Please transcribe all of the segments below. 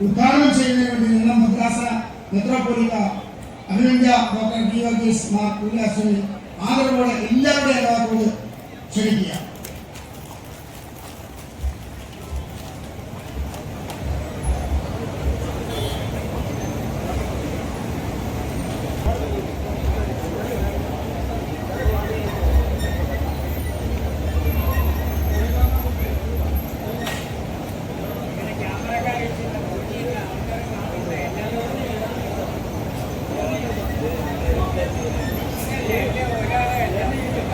ഉദ്ഘാടനം ചെയ്യുന്നതിന് വേണ്ടി നിന്ന മദ്രാസ മെത്രോപൊലിത്ത അഭിനന്ദ ഡോക്ടർ ഡി വർഗീസ് മാർ കുര്യാസിനെ ആദരവോടെ എല്ലാവരുടെയും ഭാഗത്തോട് ക്ഷണിക്കുക എല്ലാവർക്കും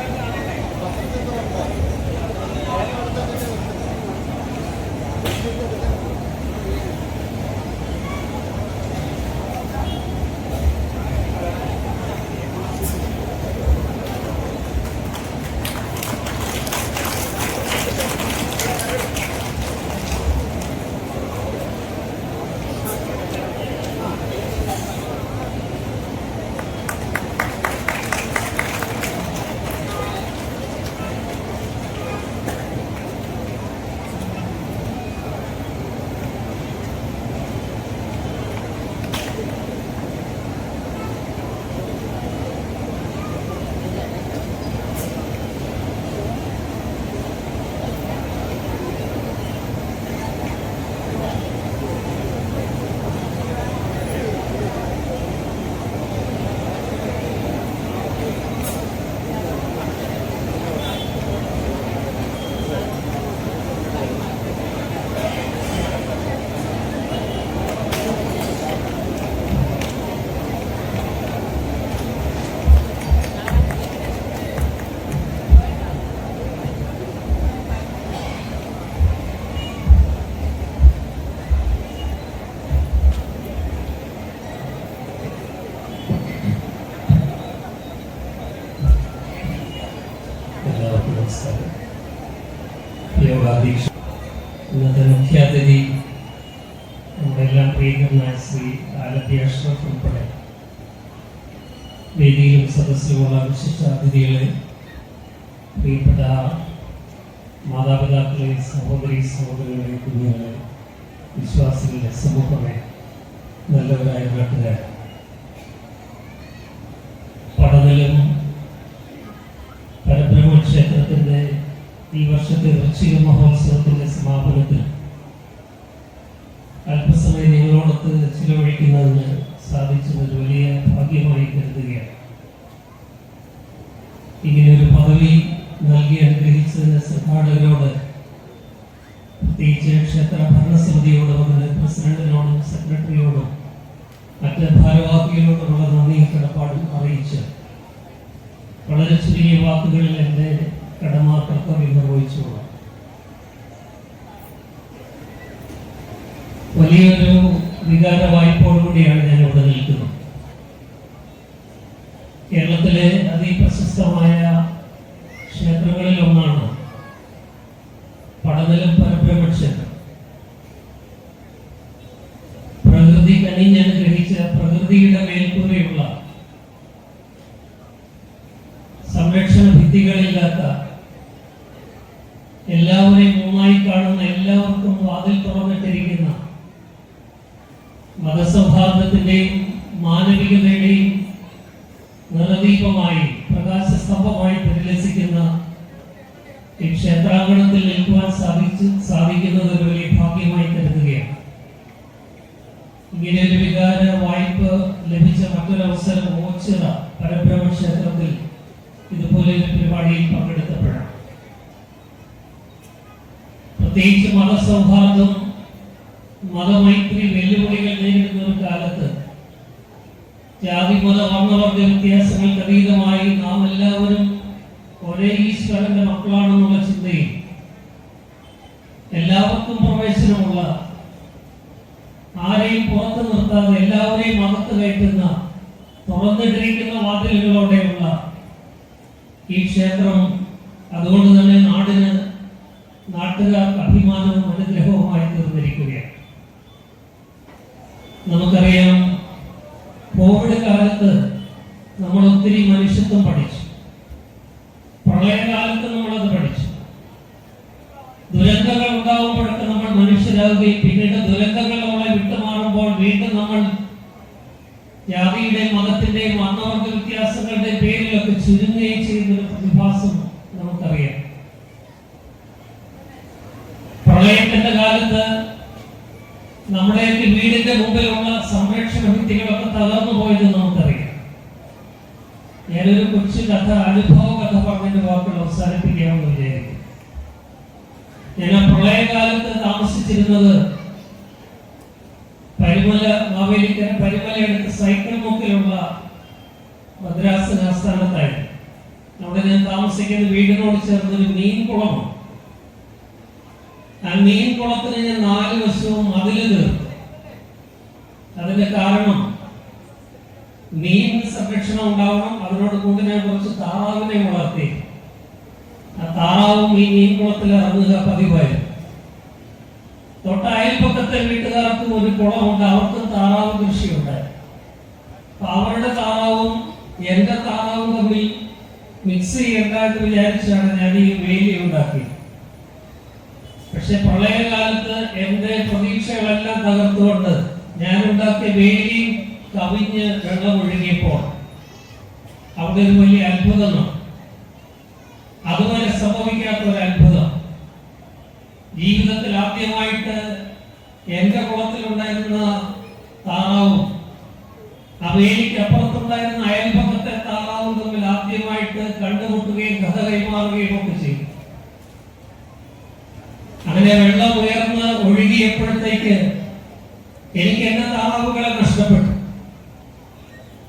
യോഗാദീക്ഷ ഇന്നത്തെ മുഖ്യാതിഥി നമ്മളെല്ലാം പ്രിയങ്കരനായ ശ്രീ ആലപ്പി അഷ്റഫ് ഉൾപ്പെടെ വേദിയിലും സദസ്സിലുമുള്ള വിശിഷ്ട അതിഥികളെ പ്രിയപ്പെട്ട മാതാപിതാക്കളെ സഹോദരി സഹോദരങ്ങളെ കുഞ്ഞുങ്ങളെ വിശ്വാസികളെ സമൂഹമേ നല്ലവരായ നാട്ടുകാർ പഠനത്തിലും പരബ്രഹ്മ ക്ഷേത്രത്തിന്റെ ഈ വർഷത്തെ വൃശ്ചിക മഹോത്സവത്തിന്റെ സമാപനത്തിൽ അല്പസമയം നിങ്ങളോടൊത്ത് ചിലവഴിക്കുന്നതിന് സാധിച്ചത് വലിയ ഭാഗ്യമായി കരുതുകയാണ്. ഇങ്ങനെ ഒരു പദവി നൽകി അനുഗ്രഹിച്ചതിന് സംഘാടകരോട് പ്രത്യേകിച്ച് ക്ഷേത്ര ഭരണസമിതിയോടും അതിന്റെ പ്രസിഡന്റിനോടും സെക്രട്ടറിയോടും മറ്റ് ഭാരവാഹികളോടുമുള്ള നന്ദി കടപ്പാടും അറിയിച്ച് വളരെ ചുരുങ്ങിയ വാക്കുകളിൽ എന്റെ കടമ കർത്തവ്യം നിർവഹിച്ചുകൊള്ളാം വലിയൊരു വികാര വായ്പോടുകൂടിയാണ് ഞാൻ ഇവിടെ നിൽക്കുന്നത്. കേരളത്തിലെ അതിപ്രശസ്തമായ ക്ഷേത്രങ്ങളിൽ ഒന്നാണ് പടനിലം പരബ്രഹ്മ ക്ഷേത്രം പ്രകൃതി കനിഞ്ഞനുഗ്രഹിച്ച പ്രകൃതിയുടെ മേൽക്കൂരയുള്ള സംരക്ഷണ ഭിത്തികളില്ലാത്ത എല്ലാവരെയും ഒന്നായി കാണുന്ന എല്ലാവർക്കും വാതിൽ തുറന്നിട്ടിരിക്കുന്ന മതസൗഹാർദ്ദത്തിന്റെയും മാനവികതയുടെയും നിറദീപമായി പ്രകാശസ്തംഭമായി പരിലസിക്കുന്ന ഈ ക്ഷേത്രാങ്കണത്തിൽ നിൽക്കുവാൻ സാധിച്ചു സാധിക്കുന്നത് ഒരു വലിയ ഭാഗ്യമായി കരുതുകയാണ്. ഇങ്ങനെ ഒരു വികാര വായ്പ ലഭിച്ച മറ്റൊരവസരം ഓച്ചിറ പരബ്രഹ്മ ക്ഷേത്രത്തിൽ ഇതുപോലെ ഒരു പരിപാടിയിൽ പങ്കെടുത്തപ്പോഴാണ്. പ്രത്യേകിച്ച് മതസൗഹാർദ്ദം മതമൈത്രി വെല്ലുവിളികൾ നേരിടുന്ന ഒരു കാലത്ത് ജാതി മത വർണവർഗ വ്യത്യാസങ്ങൾക്ക് അതീതമായി നാം എല്ലാവരും ഒരേ ഈശ്വരന്റെ മക്കളാണെന്നുള്ള ചിന്തയിൽ എല്ലാവർക്കും പ്രവേശനമുള്ള ആരെയും പുറത്തു നിർത്താതെ എല്ലാവരെയും അകത്ത് കയറ്റുന്ന തുറന്നിട്ടിരിക്കുന്ന വാതിലുകളോടെയുള്ള ഈ ക്ഷേത്രം അതുകൊണ്ട് തന്നെ നാടിന് നാട്ടുകാർ അഭിമാനവും അനുഗ്രഹവുമായി തീർന്നിരിക്കുകയാണ്. നമുക്കറിയാം കോവിഡ് കാലത്ത് നമ്മൾ ഒത്തിരി മനുഷ്യത്വം പഠിച്ചു. പ്രളയകാലത്ത് നമ്മളത് പഠിച്ചു. ദുരന്തങ്ങൾ ഉണ്ടാകുമ്പോഴൊക്കെ നമ്മൾ മനുഷ്യരാകുകയും പിന്നീട് ദുരന്തങ്ങൾ നമ്മളെ വിട്ടുമാറുമ്പോൾ വീണ്ടും നമ്മൾ ജാതിയുടെയും മതത്തിന്റെയും വർണവർഗ വ്യത്യാസങ്ങളുടെയും പേരിലൊക്കെ ചുരുങ്ങി നമ്മുടെയൊക്കെ വീടിന്റെ മുമ്പിലുള്ള സംരക്ഷണ ഭിത്തികളൊക്കെ തകർന്നു പോയത് നമുക്കറിയാം. ഞാനൊരു കൊച്ചു കഥ അനുഭവ കഥ പറഞ്ഞതിന്റെ വാക്കുകൾ അവസാനിപ്പിക്കാമെന്ന് വിചാരിക്കും ഞാൻ പ്രളയകാലത്ത് താമസിച്ചിരുന്നത് പരിമല മാവേലിക്കര പരിമലയടുത്ത് സൈക്കിൾ മുക്കിലുള്ള മദ്രാസ് ആസ്ഥാനത്തായിരുന്നു. അവിടെ ഞാൻ താമസിക്കുന്ന വീടിനോട് ചേർന്നൊരു മീൻ കുളമാണ്. ആ മീൻ കുളത്തിന് ഞാൻ നാല് വശവും മതിൽ തീർത്തു അതിന്റെ കാരണം നീന്തൽ സംരക്ഷണം ഉണ്ടാവണം. അതിനോട് കൂടി ഞാൻ കുറച്ച് താറാവിനെ വളർത്തി. ആ താറാവും ഈ മീൻ കുളത്തിൽ ഇറങ്ങുക പതിവായി. തൊട്ട അയൽപ്പക്കത്തെ വീട്ടുകാർക്കും ഒരു കുളമുണ്ട്. അവർക്കും താറാവ് കൃഷിയുണ്ട്. അവരുടെ താറാവും എന്റെ താറാവും തമ്മിൽ മിക്സ് ചെയ്യണ്ട എന്ന് വിചാരിച്ചാണ് ഞാൻ ഈ വേലി ഉണ്ടാക്കിയത്. പക്ഷെ പ്രളയകാലത്ത് എന്റെ പ്രതീക്ഷകളെല്ലാം തകർത്തുകൊണ്ട് ഞാൻ ഉണ്ടാക്കിയ വേലി കവിഞ്ഞ് വെള്ളം ഒഴുകിയപ്പോൾ അവിടെ ഒരു വലിയ അത്ഭുതമാണ് അതുവരെ സംഭവിക്കാത്ത ഒരു അത്ഭുതം. ജീവിതത്തിൽ ആദ്യമായിട്ട് എന്റെ കുളത്തിലുണ്ടായിരുന്ന താറാവും അപ്പുറത്തുണ്ടായിരുന്ന അയൽപക്കത്തെ താറാവും തമ്മിൽ ആദ്യമായിട്ട് കണ്ടുമുട്ടുകയും കഥ കൈമാറുകയും ഒക്കെ ചെയ്തു. അങ്ങനെ വെള്ളം ഉയർന്ന് ഒഴുകിയപ്പോഴത്തേക്ക് എനിക്ക് എന്റെ താറാവുകളെ നഷ്ടപ്പെട്ടു.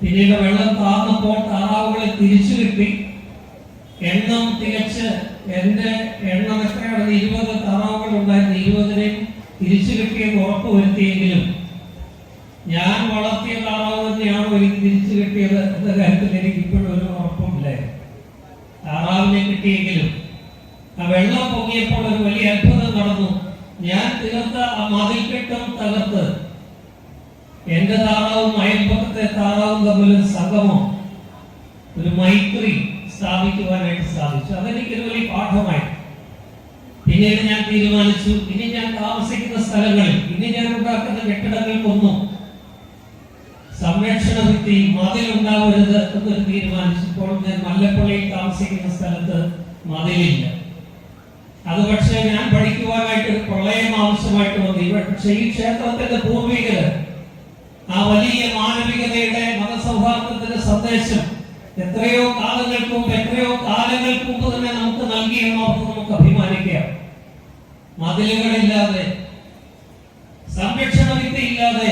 പിന്നീട് വെള്ളം താർന്നപ്പോൾ താറാവുകളെ തിരിച്ചു കിട്ടി. എണ്ണം തികച്ച് എന്റെ എണ്ണം എത്രയാണ്? ഇരുപത് താറാവുകൾ ഉണ്ടായിരുന്നു. ഇരുപതിനെയും തിരിച്ചു കിട്ടിയെന്ന് ഉറപ്പ് വരുത്തിയെങ്കിലും ഞാൻ വളർത്തിയ താറാവ് തന്നെയാണോ എനിക്ക് തിരിച്ചു കിട്ടിയത് എന്ന കാര്യത്തിൽ എനിക്ക് ഇപ്പോഴും ഒരു ഉറപ്പുമില്ല. താറാവിനെ കിട്ടിയെങ്കിലും ആ വെള്ളം പൊങ്ങിയപ്പോൾ ഒരു വലിയ അത്ഭുതം നടന്നു. ഞാൻ തീർത്ത ആ മതിൽക്കെട്ടും തകർത്ത് എന്റെ താറാവും അയൽപ്പക്കത്തെ താറാവും തമ്മിൽ സംഗമം ഒരു മൈത്രി സ്ഥാപിക്കുവാനായിട്ട് സാധിച്ചു. അതെനിക്കൊരു വലിയ പാഠമായി. പിന്നീട് ഞാൻ തീരുമാനിച്ചു ഇനി ഞാൻ താമസിക്കുന്ന സ്ഥലങ്ങളിൽ ഇനി ഞാൻ ഉണ്ടാക്കുന്ന കെട്ടിടങ്ങൾക്കൊന്നും സംരക്ഷണ ഭിത്തി മതിൽ ഉണ്ടാവരുത് എന്നൊരു തീരുമാനിച്ചപ്പോൾ ഞാൻ മല്ലപ്പള്ളിയിൽ താമസിക്കുന്ന സ്ഥലത്ത് മതിലില്ല. അത് പക്ഷേ ഞാൻ പഠിക്കുവാനായിട്ട് ഒരു പ്രളയം ആവശ്യമായിട്ട് വന്നു. പക്ഷേ ഈ ക്ഷേത്രത്തിന്റെ പൂർവികര് ആ വലിയ മാനവികതയുടെ മതസൗഹാർദ്ദത്തിന്റെ സന്ദേശം എത്രയോ കാലങ്ങൾക്ക് മുമ്പ് എത്രയോ കാലങ്ങൾക്ക് മുമ്പ് തന്നെ നമുക്ക് നൽകിയെന്നോർത്ത് നമുക്ക് അഭിമാനിക്കാം. മതിലുകളില്ലാതെ സംരക്ഷണ വിദ്യയില്ലാതെ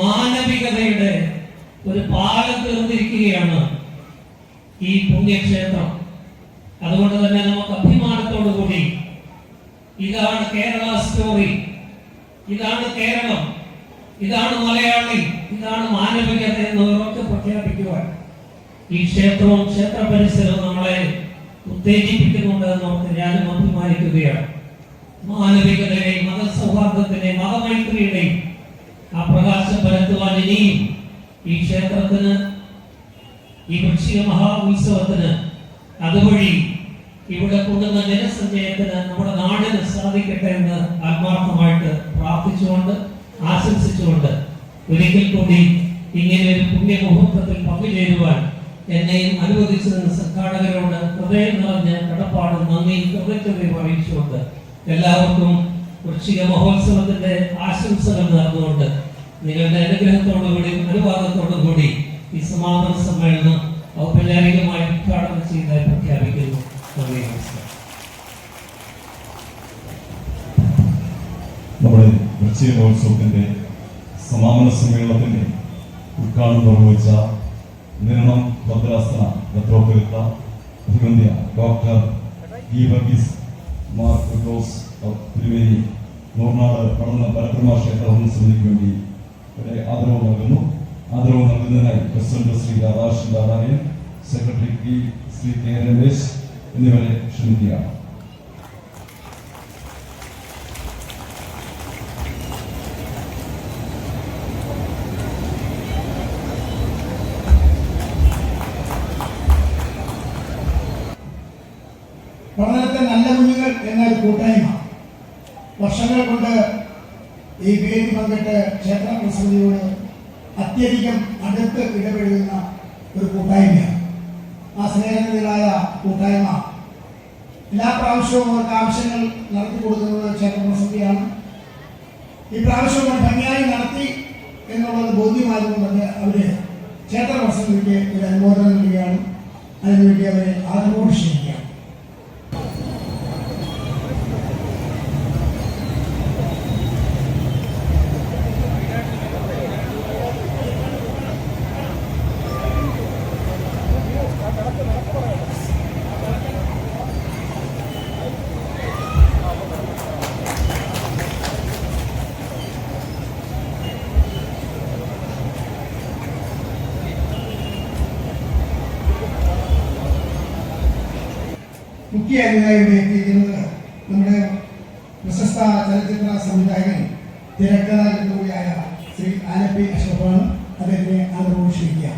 മാനവികതയുടെ ഒരു പാലം തീർന്നിരിക്കുകയാണ് ഈ പുണ്യക്ഷേത്രം. അതുകൊണ്ട് തന്നെ നമുക്ക് അഭിമാനത്തോടു കൂടി ഇതാണ് കേരള സ്റ്റോറി ഇതാണ് കേരളം ഇതാണ് മലയാളി. ഇതാണ് മാനവികത എന്ന് പ്രഖ്യാപിക്കുവാൻ. ഈ ക്ഷേത്രവും ക്ഷേത്ര പരിസരവും നമ്മളെ ഉത്തേജിപ്പിക്കുന്നുണ്ട് എന്ന് ഓർത്ത് ഞാനും അഭിമാനിക്കുകയാണ്. മാനവികതയുടെയും മതസൗഹാർദ്ദത്തിന്റെയും മതമൈത്രിയുടെയും ആ പ്രകാശം പരത്തുവാൻ ഇനിയും ഈ ക്ഷേത്രത്തിന് ഈ വൃക്ഷിക മഹാ ഉത്സവത്തിന് അതുവഴി ഇവിടെ കൊണ്ടുവന്ന ജനസഞ്ചയത്തിന് നമ്മുടെ നാടിന് സാധിക്കട്ടെ എന്ന് ആത്മാർത്ഥമായിട്ട് പ്രാർത്ഥിച്ചുകൊണ്ട് ആശംസിച്ചുകൊണ്ട് ഒരിക്കൽ കൂടി ഇങ്ങനെ ഒരു പുണ്യമുഹൂർത്തത്തിൽ പങ്കുചേരുവാൻ എന്നെയും അനുവദിച്ചതിന് സംഘാടകരോട് ഹൃദയം നിറഞ്ഞ കടപ്പാടും നന്ദി കൃതജ്ഞതയും അറിയിച്ചുകൊണ്ട് എല്ലാവർക്കും വൃശ്ചിക മഹോത്സവത്തിന്റെ ആശംസകൾ നേർന്നുകൊണ്ട് നിങ്ങളുടെ അനുഗ്രഹത്തോടുകൂടി അനുവാദത്തോടു കൂടി ഈ സമാപന സമ്മേളനം ഔപചാരികമായി ഉദ്ഘാടനം ചെയ്യുന്നതായി പ്രഖ്യാപിക്കുന്നു. നന്ദി നമസ്കാരം. നമ്മുടെ വൃശ്ചിക മഹോത്സവത്തിന്റെ സമാപന സമ്മേളനത്തിന്റെ ഉദ്ഘാടനം നിർവഹിച്ച നിരണം ഭദ്രാസന മെത്രോപൊലിത്ത അഭിമന്യ ഡോക്ടർ ഗീവർഗീസ് മാർ ഫിറോസ് തിരുവേരി നൂർനാട് പഠന പരബ്രഹ്മ ക്ഷേത്ര സമിതിക്ക് വേണ്ടി ഒരു ആദരവ് നൽകുന്നു. ആദരവ് നൽകുന്നതിനായി president Shri Radhakrishnan Narayan secretary P Shri K Ramesh എന്നിവരെ ക്ഷണിക്കുകയാണ്. പങ്കിട്ട് ക്ഷേത്ര പ്രസിദ്ധിയോട് അത്യധികം അടുത്ത് ഇടപെടുന്ന ഒരു കൂട്ടായ്മയാണ്. ആ സ്നേഹനിധികളായ കൂട്ടായ്മ. എല്ലാ പ്രാവശ്യവും അവർക്ക് ആവശ്യങ്ങൾ നടത്തി കൊടുക്കുന്നത് ക്ഷേത്ര ക്ഷേത്രപ്രസക്തിയാണ് ഈ പ്രാവശ്യം അവർ ഭംഗിയായി നടത്തി എന്നുള്ളത് ബോധ്യമായതുകൊണ്ട് അവർ ക്ഷേത്ര പ്രസംഗിക്ക് ഒരു അനുമോദനം നൽകുകയാണ്. അതിനുവേണ്ടി അവരെ ആദരവോട് ക്ഷണിക്കുകയാണ് മുഖ്യ അതിഥിയായി എത്തിയിരിക്കുന്നത് നമ്മുടെ പ്രശസ്ത ചലച്ചിത്ര സംവിധായകൻ തിരക്കഥാകൃത്ത് കൂടിയായ ശ്രീ ആലപ്പി അശോകാണ് അദ്ദേഹത്തെ ആദരവോട് ക്ഷണിക്കുക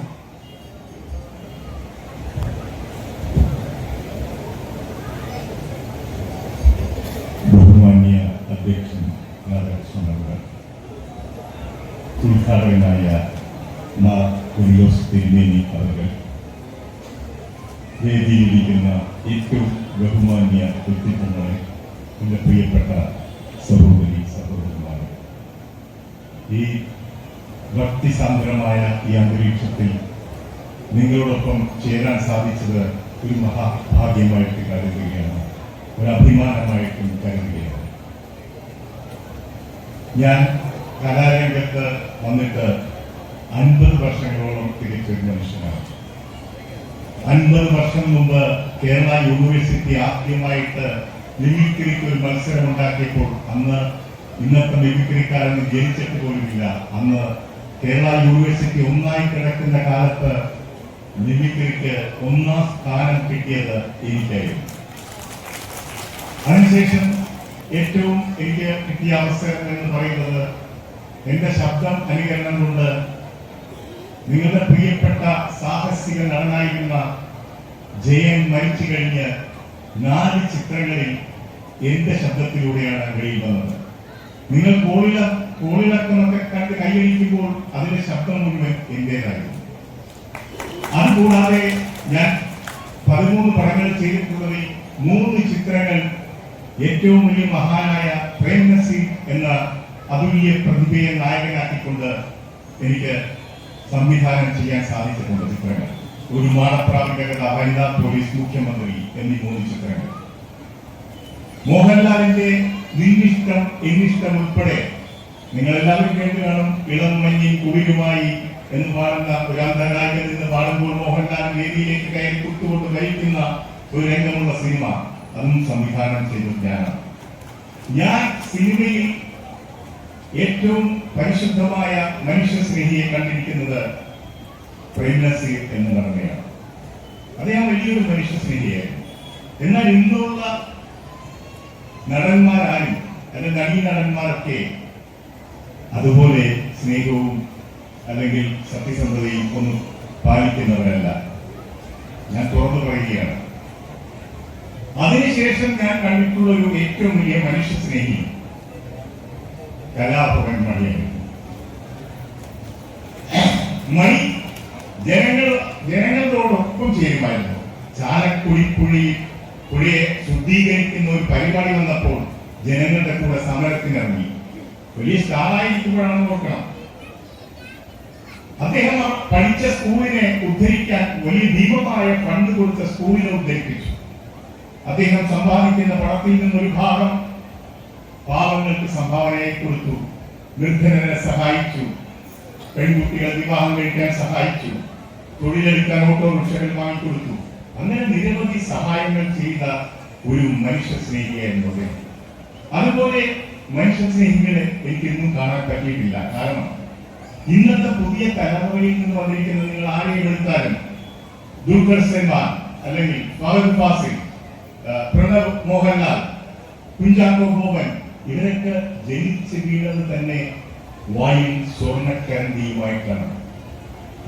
ബഹുമാന്യ അധ്യക്ഷൻ രാധാകൃഷ്ണൻ അവർ ഉദ്ഘാടകനായ മാ കുര്യോസ് തിരുമേനി അവർ വേദിയിലിരിക്കുന്ന ഏറ്റവും ബഹുമാന്യ വ്യക്തിത്വങ്ങളെ എന്റെ പ്രിയപ്പെട്ട സഹോദരി സഹോദരന്മാരെ. ഈ ഭക്തിസാന്ദ്രമായ ഈ അന്തരീക്ഷത്തിൽ നിങ്ങളോടൊപ്പം ചേരാൻ സാധിച്ചത് ഒരു മഹാഭാഗ്യമായിട്ട് കരുതുകയാണ് ഒരു അഭിമാനമായിട്ടും കരുതുകയാണ്. ഞാൻ കലാരംഗത്ത് വന്നിട്ട് അൻപത് വർഷങ്ങളോളം തിരിച്ചൊരു മനുഷ്യനാണ്. അൻപത് വർഷം മുമ്പ് കേരള യൂണിവേഴ്സിറ്റി ആദ്യമായിട്ട് മിമിക്രിക്ക് ഒരു മത്സരം ഉണ്ടാക്കിയപ്പോൾ അന്ന് ഇന്നത്തെ മിമിക്രിക്കാരൊന്നും ജനിച്ചിട്ട് പോലുമില്ല. അന്ന് കേരള യൂണിവേഴ്സിറ്റി ഒന്നായി കിടക്കുന്ന കാലത്ത് മിമിക്രിക്ക് ഒന്നാം സ്ഥാനം കിട്ടിയത് എനിക്കായിരുന്നു. അതിനുശേഷം ഏറ്റവും എനിക്ക് കിട്ടിയ അവസരം എന്ന് പറയുന്നത് എന്റെ ശബ്ദം അനുകരണം കൊണ്ട് നിങ്ങളുടെ പ്രിയപ്പെട്ട സാഹസിക നടനായിരുന്ന ജയൻ മരിച്ചു കഴിഞ്ഞ് നാല് ചിത്രങ്ങളിൽ എന്റെ ശബ്ദത്തിലൂടെയാണ് വെളിയിൽ വന്നത്. നിങ്ങൾ കോളില കോളിളക്കമൊക്കെ കണ്ട് കൈയടിക്കുമ്പോൾ അതിന്റെ ശബ്ദം മുഴുവൻ എന്റേതായിരുന്നു. അതുകൂടാതെ ഞാൻ പതിമൂന്ന് പടങ്ങൾ ചെയ്തിട്ടുള്ളതിൽ മൂന്ന് ചിത്രങ്ങൾ ഏറ്റവും വലിയ മഹാനായ പ്രേം നസീർ എന്ന അതുല്യ പ്രതിഭയെ നായകനാക്കിക്കൊണ്ട് എനിക്ക് സംവിധാനം ചെയ്യാൻ സാധിച്ചിട്ടുണ്ട് ചിത്രങ്ങൾ ഒരു മാടപ്രാപിക കഥ വനിതാ പോലീസ് മുഖ്യമന്ത്രി എന്നീ മൂന്ന് ചിത്രങ്ങൾ. മോഹൻലാലിന്റെ നിന്നിഷ്ടം എന്നിഷ്ടം ഉൾപ്പെടെ നിങ്ങൾ എല്ലാവരും കേട്ട് കാണും. ഇളം മഞ്ഞിൻ കുളിരുമായി എന്ന് പാടുന്ന ഒരു അന്തനായകൻ നിന്ന് പാടുമ്പോൾ മോഹൻലാൽ വേദിയിലേക്ക് കയറി കുത്തുകൊണ്ട് കഴിക്കുന്ന ഒരു രംഗമുള്ള സിനിമ. അതും സംവിധാനം ചെയ്തു ഞാനാണ്. ഞാൻ സിനിമയിൽ ഏറ്റവും പരിശുദ്ധമായ മനുഷ്യസ്നേഹിയെ കണ്ടിരിക്കുന്നത് പ്രേംനസീർ എന്ന് പറഞ്ഞയാണ് അദ്ദേഹം വലിയൊരു മനുഷ്യ സ്നേഹിയായിരുന്നു എന്നാൽ ഇന്നുള്ള നടന്മാരാരും അല്ലെങ്കിൽ നടീ നടന്മാരൊക്കെ അതുപോലെ സ്നേഹവും അല്ലെങ്കിൽ സത്യസന്ധതയും ഒന്നും പാലിക്കുന്നവരല്ല. ഞാൻ തുറന്നു പറയുകയാണ്. അതിനുശേഷം ഞാൻ കണ്ടിട്ടുള്ള ഒരു ഏറ്റവും വലിയ മനുഷ്യ സ്നേഹി കലാഭവൻ മണിയാണ് മണി? ജനങ്ങൾ ജനങ്ങളോടൊപ്പം ചേരുമായിരുന്നു. ചാലക്കുടി പുഴി പുഴയെ ശുദ്ധീകരിക്കുന്ന ഒരു പരിപാടി വന്നപ്പോൾ ജനങ്ങളുടെ കൂടെ സമരത്തിനിറങ്ങി. വലിയ സ്റ്റാറായിരിക്കുമ്പോഴാണ് നോക്കണം അദ്ദേഹം പഠിച്ച സ്കൂളിനെ ഉദ്ധരിക്കാൻ വലിയ ഭീമമായ ഫണ്ട് കൊടുത്ത സ്കൂളിനെ ഉദ്ധരിപ്പിച്ചു. അദ്ദേഹം സമ്പാദിക്കുന്ന പണത്തിൽ നിന്നൊരു ഭാഗം പാവങ്ങൾക്ക് സംഭാവനയെ കൊടുത്തു. നിർധനരെ സഹായിച്ചു. പെൺകുട്ടികൾ വിവാഹം കഴിക്കാൻ സഹായിച്ചു. തൊഴിലെടുക്കാൻ ഓട്ടോറിക്ഷകൾ വാങ്ങിക്കൊടുത്തു അങ്ങനെ നിരവധി സഹായങ്ങൾ ചെയ്ത ഒരു മനുഷ്യ സ്നേഹിയായിരുന്നു അദ്ദേഹം അതുപോലെ മനുഷ്യ സ്നേഹികളെ എനിക്ക് ഇന്നും കാണാൻ പറ്റിയിട്ടില്ല. കാരണം ഇന്നത്തെ പുതിയ തലമുറയിൽ നിന്ന് വന്നിരിക്കുന്ന നിങ്ങൾ ആരെയും എടുത്താലും ദുർഗർ സെൻമാൻ അല്ലെങ്കിൽ പ്രണവ് മോഹൻലാൽ കുഞ്ചാക്കോ ബോബൻ ഇവരൊക്കെ ജനിച്ച് വീണത് തന്നെ വായിൽ സ്വർണക്കരണ്ടിയുമായിട്ടാണ്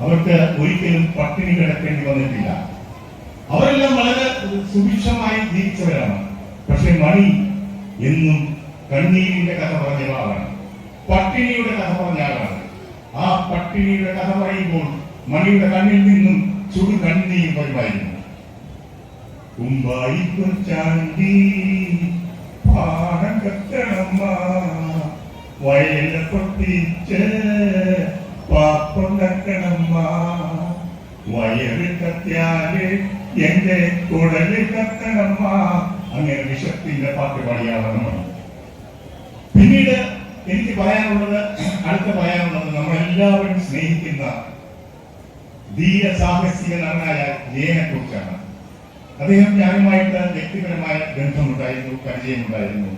അവർക്ക് ഒരിക്കലും പട്ടിണി കിടക്കേണ്ടി വന്നിട്ടില്ല. അവരെല്ലാം വളരെ സുഭിക്ഷമായി ജീവിച്ചവരാണ്. പക്ഷെ മണി എന്നും കണ്ണീരിന്റെ കഥ പറഞ്ഞ ആളാണ് പട്ടിണിയുടെ കഥ പറഞ്ഞ ആളാണ്. ആ പട്ടിണിയുടെ കഥ പറയുമ്പോൾ മണിയുടെ കണ്ണിൽ നിന്നും ചുടു കണ്ണീർ വരുമായിരുന്നു. കുമ്പായി പാടം കത്തണമ്മ വയല പൊട്ടിച്ച് പാപ്പം കക്കണമ്മ വയറ് കത്തിയാൽ എന്റെ കുടൽ കത്തണമ്മ. അങ്ങനെ വിഷത്തിന്റെ പാട്ട് പാടിയാണ് പിന്നീട് എനിക്ക് പറയാനുള്ളത് അടുത്ത പറയാനുള്ളത് നമ്മളെല്ലാവരും സ്നേഹിക്കുന്ന ധീര സാഹസിക നടനായ ജയനെ കുറിച്ചാണ് അദ്ദേഹം ഞാനുമായിട്ട് വ്യക്തിപരമായ ബന്ധമുണ്ടായിരുന്നു പരിചയമുണ്ടായിരുന്നു.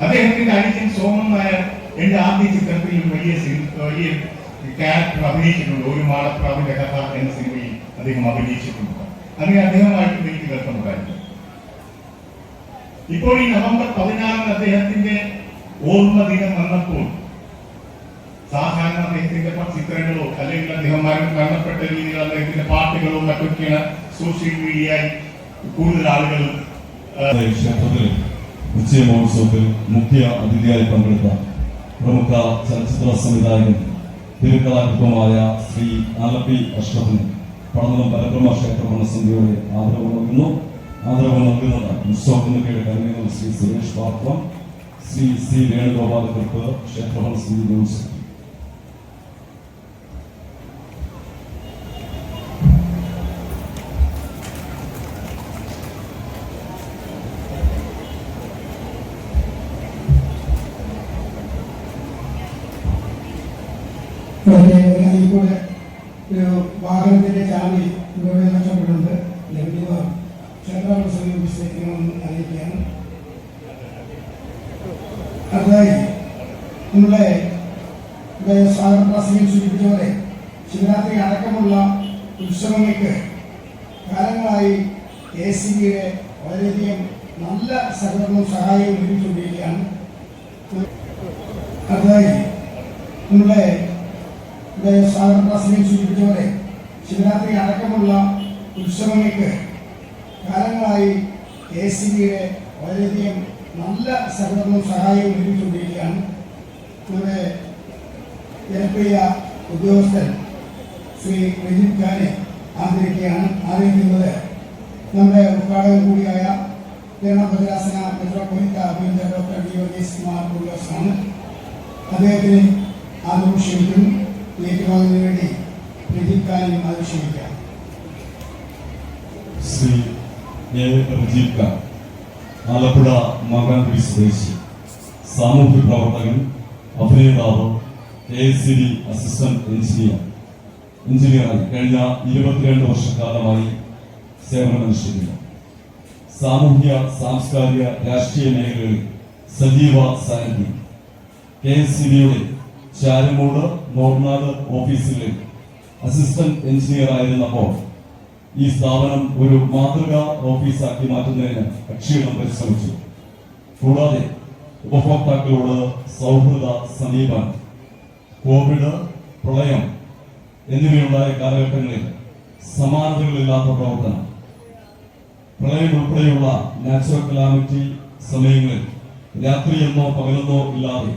അദ്ദേഹത്തിന്റെ അനുജൻ സോമൻ നായർ എന്റെ ആദ്യ ചിത്രത്തിൽ വലിയ വലിയ ക്യാരക്ടർ അഭിനയിച്ചിട്ടുണ്ട്. ഒരു മാളപ്രാവിന്റെ കഥ എന്ന സിനിമയിൽ അദ്ദേഹം അഭിനയിച്ചിട്ടുണ്ട്. അങ്ങനെ അദ്ദേഹമായിട്ട് എനിക്ക് ബന്ധമുണ്ടായിരുന്നു. ഇപ്പോൾ ഈ നവംബർ പതിനാറിന് അദ്ദേഹത്തിന്റെ ഓർമ്മ ദിനം വന്നപ്പോൾ സാധാരണ അദ്ദേഹത്തിന്റെ ചിത്രങ്ങളോ അല്ലെങ്കിൽ അദ്ദേഹം മര- മരണപ്പെട്ട രീതിയിൽ അദ്ദേഹത്തിന്റെ പാട്ടുകളോ മറ്റൊക്കെയാണ് സോഷ്യൽ മീഡിയ കൂടുതൽ ആളുകൾ ക്ഷേത്രത്തിൽ ഉച്ചയ മഹോത്സവത്തിൽ മുഖ്യ അതിഥിയായി പങ്കെടുത്ത പ്രമുഖ ചലച്ചിത്ര സംവിധായകൻ തിരുക്കഥാകൃതമായ ശ്രീ ആലപ്പി അഷ്റഫിന് പടനിലം പരബ്രഹ്മ ക്ഷേത്ര ഭരണസമിതിയുടെ ആദരവ് നൽകുന്നു. ആദരവ് നൽകുന്നത് ഉത്സവ കമ്മിറ്റിയുടെ ശ്രീ സുരേഷ് പാത്രം ശ്രീ സി വേണുഗോപാലകർക്ക് ക്ഷേത്ര മനസ്സിന്റെ ജോൺസൺ ഉത്സവങ്ങൾക്ക് കാലങ്ങളായി എ സി ബിയുടെ വളരെയധികം നല്ല സഹകരണവും സഹായവും ലഭിച്ചുകൊണ്ടിരിക്കുകയാണ് അടുത്തതായി നമ്മുടെ ഇവിടെ സ്വാഗത പ്രാസംഗം സൂചിപ്പിച്ച പോലെ ശിവരാത്രി അടക്കമുള്ള ഉത്സവങ്ങൾക്ക് കാലങ്ങളായി എ സി ബിയുടെ വളരെയധികം നല്ല സഹകരണവും സഹായവും ലഭിച്ചുകൊണ്ടിരിക്കുകയാണ് നമ്മുടെ ജനപ്രിയ ഉദ്യോഗസ്ഥൻ ശ്രീ രജിത് ഖാനെ ആദരിക്കുകയാണ് ആദരിക്കുന്നത് നമ്മുടെ ഉദ്ഘാടകൻ കൂടിയായ കേരള ഭദ്രാസന മെത്രോപൊലിറ്റ അഭിനന്ദ ഡോക്ടർ ഡി വർഗീസ് കുമാർ ഉല്ലാസാണ് അദ്ദേഹത്തിന് ആദരവ് ഏറ്റുവാങ്ങുന്നതിന് വേണ്ടി ഖാനെയും ആദരവ് ശ്രീ എ. റജീവ് ഖാൻ ആലപ്പുഴ മാകാൻകുടി സ്വദേശി സാമൂഹ്യ പ്രവർത്തകൻ അഭിനേതാവ് A. C. D. Assistant engineer എഞ്ചിനീയറായി കഴിഞ്ഞ ഇരുപത്തിരണ്ട് വർഷക്കാലമായി സേവനമനുഷ്ഠിക്കുന്നു സാമൂഹ്യ സാംസ്കാരിക രാഷ്ട്രീയ മേഖലകളിൽ സജീവ സാന്നിധ്യം. കെ എസ് സി ബിയുടെ ചാരമൂട് നോർനാട് ഓഫീസിലെ അസിസ്റ്റന്റ് എഞ്ചിനീയർ ആയിരുന്നപ്പോൾ ഈ സ്ഥാപനം ഒരു മാതൃകാ ഓഫീസാക്കി മാറ്റുന്നതിന് അക്ഷീണം പരിശ്രമിച്ചു. കൂടാതെ ഉപഭോക്താക്കളോട് സൗഹൃദ സമീപനം കോവിഡ് പ്രളയം എന്നിവയുണ്ടായ കാലഘട്ടങ്ങളിൽ സമാനതകളില്ലാത്ത പ്രവർത്തനം. പ്രളയം ഉൾപ്പെടെയുള്ള നാച്ചുറൽ കലാമിറ്റി സമയങ്ങളിൽ രാത്രിയെന്നോ പകലെന്നോ ഇല്ലാതെ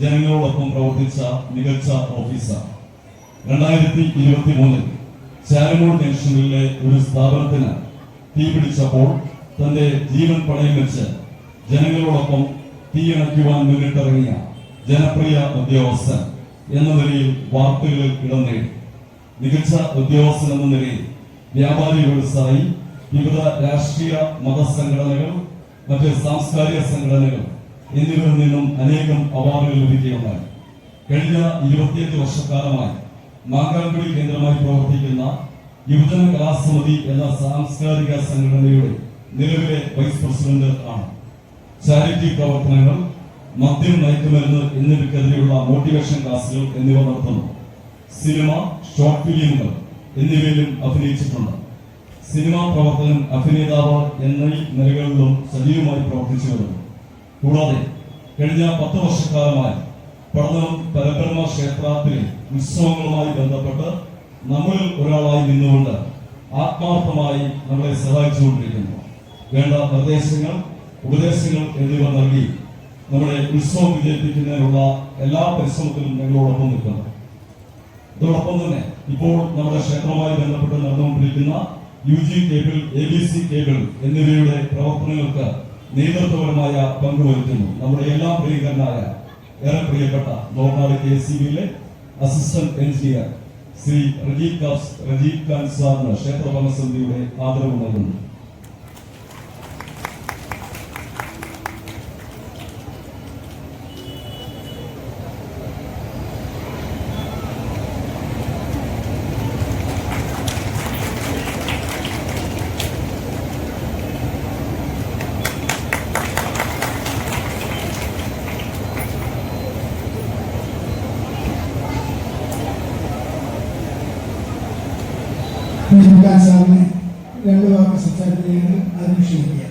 ജനങ്ങളോടൊപ്പം പ്രവർത്തിച്ച മികച്ച ഓഫീസർ രണ്ടായിരത്തി ഇരുപത്തി മൂന്നിൽ ചാരമൂട് ജംഗ്ഷനിലെ ഒരു സ്ഥാപനത്തിന് തീപിടിച്ചപ്പോൾ തന്റെ ജീവൻ പണയം വെച്ച് ജനങ്ങളോടൊപ്പം തീയണയ്ക്കുവാൻ മുന്നിട്ടിറങ്ങിയ ജനപ്രിയ ഉദ്യോഗസ്ഥൻ എന്ന നിലയിൽ വാർത്തകളിൽ ഇടം നേടി മികച്ച ഉദ്യോഗസ്ഥൻ എന്ന നിലയിൽ വ്യാപാരി വ്യവസായി വിവിധ രാഷ്ട്രീയ മതസംഘടനകൾ മറ്റ് സാംസ്കാരിക സംഘടനകൾ എന്നിവരിൽ നിന്നും അനേകം അവാർഡുകൾ ലഭിക്കുകയുണ്ടായി. കഴിഞ്ഞ ഇരുപത്തിയഞ്ച് വർഷക്കാലമായി മാങ്കാൻകുടി കേന്ദ്രമായി പ്രവർത്തിക്കുന്ന യുവജന കലാസമിതി എന്ന സാംസ്കാരിക സംഘടനയുടെ നിലവിലെ വൈസ് പ്രസിഡന്റ് ആണ്. ചാരിറ്റി പ്രവർത്തനങ്ങൾ മദ്യം മയക്കുമരുന്ന് എന്നിവയ്ക്കെതിരെയുള്ള മോട്ടിവേഷൻ ക്ലാസുകൾ എന്നിവ നടത്തുന്നു. സിനിമ ഷോർട്ട് ഫിലിമുകൾ എന്നിവയിലും അഭിനയിച്ചിട്ടുണ്ട്. സിനിമാ പ്രവർത്തനം അഭിനേതാവ് എന്നീ നിലകളിലും സജീവമായി പ്രവർത്തിച്ചു വരുന്നു. കൂടാതെ കഴിഞ്ഞ പത്ത് വർഷക്കാലമായി പഠനം പരബ്രഹ്മ ക്ഷേത്രത്തിലെ ഉത്സവങ്ങളുമായി ബന്ധപ്പെട്ട് നമ്മളിൽ ഒരാളായി നിന്നുകൊണ്ട് ആത്മാർത്ഥമായി നമ്മളെ സഹായിച്ചുകൊണ്ടിരിക്കുന്നു. വേണ്ട നിർദ്ദേശങ്ങൾ ഉപദേശങ്ങൾ എന്നിവ നൽകി നമ്മുടെ ഉത്സവം വിജയിപ്പിക്കുന്നതിനുള്ള എല്ലാ പരിശ്രമത്തിലും ഞങ്ങളോടൊപ്പം നിൽക്കണം. ഇതോടൊപ്പം തന്നെ ഇപ്പോൾ നമ്മുടെ ക്ഷേത്രവുമായി ബന്ധപ്പെട്ട് നടന്നുകൊണ്ടിരിക്കുന്ന U G cable A B C cable എന്നിവയുടെ പ്രവർത്തനങ്ങൾക്ക് നേതൃത്വപരമായ പങ്ക് വഹിക്കുന്നു നമ്മുടെ എല്ലാ പ്രിയങ്കരനായ ഏറെ പ്രിയപ്പെട്ട നോർനാട് കെ സി ബിയിലെ അസിസ്റ്റന്റ് എഞ്ചിനീയർ ശ്രീ റജീവ് കാസ് റജീവ് ഖാൻ സാറിന് ക്ഷേത്ര ഭരണസമിതിയുടെ ആദരവ് നൽകുന്നു. രജനികാന്ത് സാറിനെ രണ്ട് വാക്ക് സംസാരിക്കുകയാണ്. അതിന് ക്ഷണിക്കുക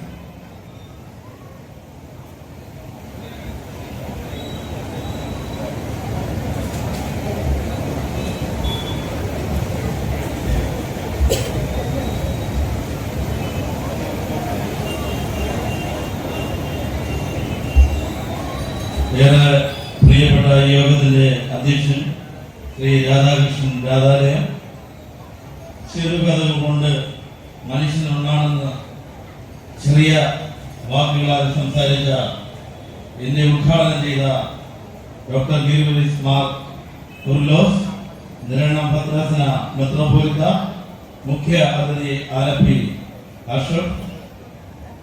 പ്രിയപ്പെട്ട യോഗത്തിന്റെ അധ്യക്ഷൻ ശ്രീ രാധാകൃഷ്ണൻ രാധാലയം ചെറുകഥകൾ കൊണ്ട് മനുഷ്യനുണ്ടാണെന്ന് ചെറിയ വാക്കുകളാൽ സംസാരിച്ച എന്നെ ഉദ്ഘാടനം ചെയ്ത ഡോക്ടർ ഗീർവലിസ് മാർ കുർലോസ് നിരണം ഭദ്രാസന മെത്രോപൊലിത്ത മുഖ്യ അതിഥി ആലപ്പി അഷ്റഫ്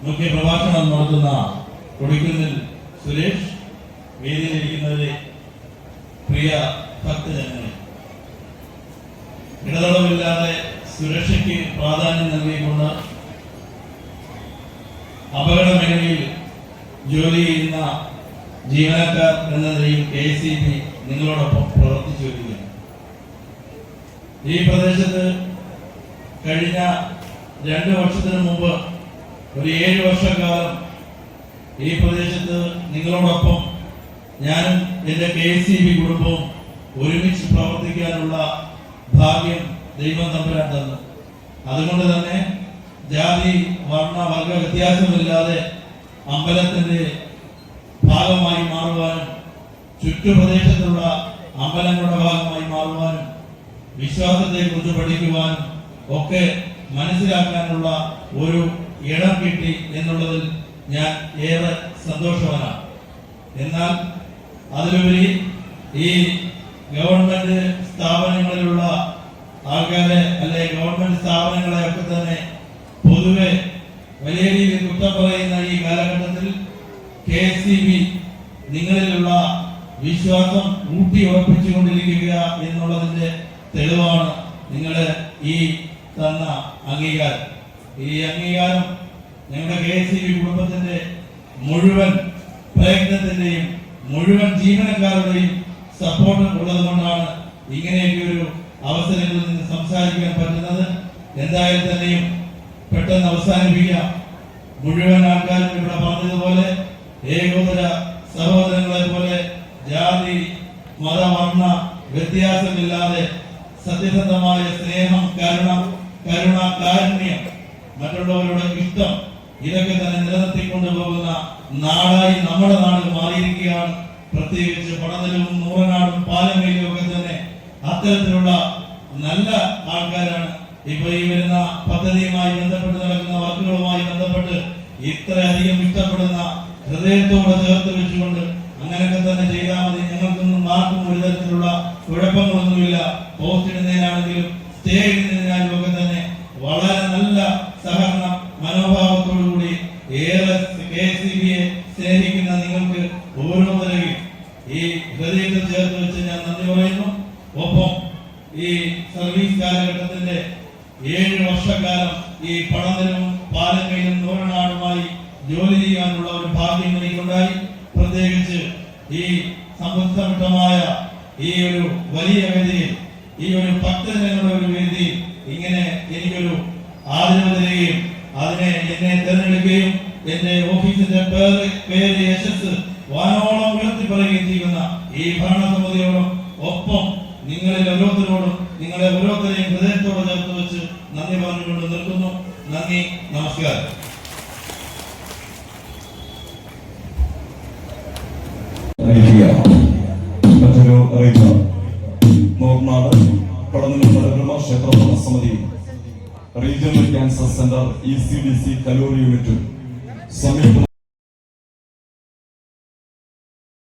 മുഖ്യ പ്രഭാഷണം നടത്തുന്ന കൊടിക്കുന്നിൽ സുരേഷ് വേദിയിലിരിക്കുന്നവരെ പ്രിയ ഭക്തജനങ്ങളെ. ഇടതടവില്ലാതെ സുരക്ഷയ്ക്ക് പ്രാധാന്യം നൽകിക്കൊണ്ട് അപകട മേഖലയിൽ ജോലി ചെയ്യുന്ന ജീവനക്കാർ എന്ന നിലയിൽ കെ സി ബി നിങ്ങളോടൊപ്പം പ്രവർത്തിച്ചു വരികയാണ് ഈ പ്രദേശത്ത് കഴിഞ്ഞ രണ്ട് വർഷത്തിന് മുമ്പ് ഒരു ഏഴ് വർഷക്കാലം ഈ പ്രദേശത്ത് നിങ്ങളോടൊപ്പം ഞാനും എന്റെ കെ സി ബി കുടുംബവും ഒരുമിച്ച് പ്രവർത്തിക്കാനുള്ള ഭാഗ്യം ദൈവം തമ്പുരാൻ തന്നു അതുകൊണ്ട് തന്നെ ജാതി വർണ വർഗ വ്യത്യാസമില്ലാതെ അമ്പലത്തിന്റെ ഭാഗമായി മാറുവാനും ചുറ്റുപ്രദേശത്തുള്ള അമ്പലങ്ങളുടെ ഭാഗമായി മാറുവാനും വിശ്വാസത്തെ കുറിച്ച് പഠിക്കുവാനും ഒക്കെ മനസ്സിലാക്കാനുള്ള ഒരു ഇടം കിട്ടി എന്നുള്ളതിൽ ഞാൻ ഏറെ സന്തോഷവാനാണ്. എന്നാൽ അതിലുപരി ഈ ഗവൺമെന്റ് സ്ഥാപനങ്ങളിലുള്ള ആൾക്കാരെ അല്ലെ ഗവൺമെന്റ് സ്ഥാപനങ്ങളെ ഒക്കെ തന്നെ പൊതുവെ വലിയ രീതിയിൽ കുറ്റം പറയുന്ന ഈ കാലഘട്ടത്തിൽ കെ സി ബി നിങ്ങളിലുള്ള വിശ്വാസം ഊട്ടി ഉറപ്പിച്ചുകൊണ്ടിരിക്കുക എന്നുള്ളതിന്റെ തെളിവാണ് നിങ്ങൾ ഈ തന്ന അംഗീകാരം. ഈ അംഗീകാരം ഞങ്ങളുടെ കെ എസ് സി കുടുംബത്തിന്റെ മുഴുവൻ പ്രയത്നത്തിന്റെയും മുഴുവൻ ജീവനക്കാരുടെയും സപ്പോർട്ട് ഉള്ളത് കൊണ്ടാണ് ഇങ്ങനെയൊക്കെ ഒരു അവസരങ്ങളിൽ നിന്ന് സംസാരിക്കാൻ പറ്റുന്നത് എന്തായാലും തന്നെയും പെട്ടെന്ന് അവസാനിപ്പിക്കാം. മുഴുവൻ ആൾക്കാരും ഇവിടെ പറഞ്ഞതുപോലെ ഏകോദര സഹോദരങ്ങളെ പോലെ ജാതി മതവർണ വ്യത്യാസമില്ലാതെ സത്യസന്ധമായ സ്നേഹം കരുണ കരുണ കാരുണ്യം മറ്റുള്ളവരുടെ ഇഷ്ടം ഇതൊക്കെ തന്നെ നിലനിർത്തിക്കൊണ്ടു പോകുന്ന നാടായി നമ്മുടെ നാട് മാറിയിരിക്കുകയാണ്. പ്രത്യേകിച്ച് പടനിലവും നൂറനാടും പാലമേലും ഒക്കെ അത്തരത്തിലുള്ള നല്ല ആൾക്കാരാണ്. ഇപ്പൊ ഈ വരുന്ന പദ്ധതിയുമായി ബന്ധപ്പെട്ട് നടക്കുന്ന വർക്കുകളുമായി ബന്ധപ്പെട്ട് ഇത്രയധികം ഇഷ്ടപ്പെടുന്ന ഹൃദയത്തോടെ ചേർത്ത് വെച്ചുകൊണ്ട് അങ്ങനെയൊക്കെ തന്നെ ചെയ്താൽ മതി. ഞങ്ങൾക്കൊന്നും ആർക്കും ഒരു തരത്തിലുള്ള കുഴപ്പങ്ങളൊന്നുമില്ല. പോസ്റ്റ് ഇടുന്നതിനാണെങ്കിലും സ്റ്റേ ഇടുന്നതിനാലും ഒക്കെ തന്നെ വളരെ നല്ല സഹകരണ മനോഭാവത്തോടുകൂടി ഏറെ കെ സി ബിയെ സ്നേഹിക്കുന്ന നിങ്ങൾക്ക് ഓരോരുത്തരെയും ഈ ഹൃദയത്തിൽ ചേർത്ത് വെച്ച് ഞാൻ നന്ദി പറയുന്നു ഒപ്പം ഈ സർവീസ് കാലഘട്ടത്തിന്റെ ഏഴ് വർഷക്കാലം ഈ പണതിനും പാലക്കയിലും നൂറനാടുമായി ജോലി ചെയ്യാനുള്ള ഒരു ഭാഗ്യം എനിക്കുണ്ടായി. പ്രത്യേകിച്ച് ഈ സമ്പദ്ഘട്ടമായ ഈ ഒരു വലിയ വേദിയിൽ ഈ ഒരു ഭക്തജനങ്ങളുടെ ഒരു വേദി ഇങ്ങനെ എനിക്കൊരു ആദരവ് തരികയും അതിനെ എന്നെ തിരഞ്ഞെടുക്കുകയും എന്റെ ഓഫീസിന്റെ പേര് പേര് യശസ് വാനോളം ഉയർത്തി പറയുകയും ചെയ്യുന്ന ഈ ഭരണസമിതിയോടും ഒപ്പം നിങ്ങളിൽ ഓരോരുത്തരോടും നിങ്ങളെ ഓരോരുത്തരെയും ഹൃദയത്തോടെ ചേർത്ത് വെച്ച് നന്ദി പറഞ്ഞുകൊണ്ട് നിർത്തുന്നു നന്ദി നമസ്കാരം. മറ്റൊരു സമിതി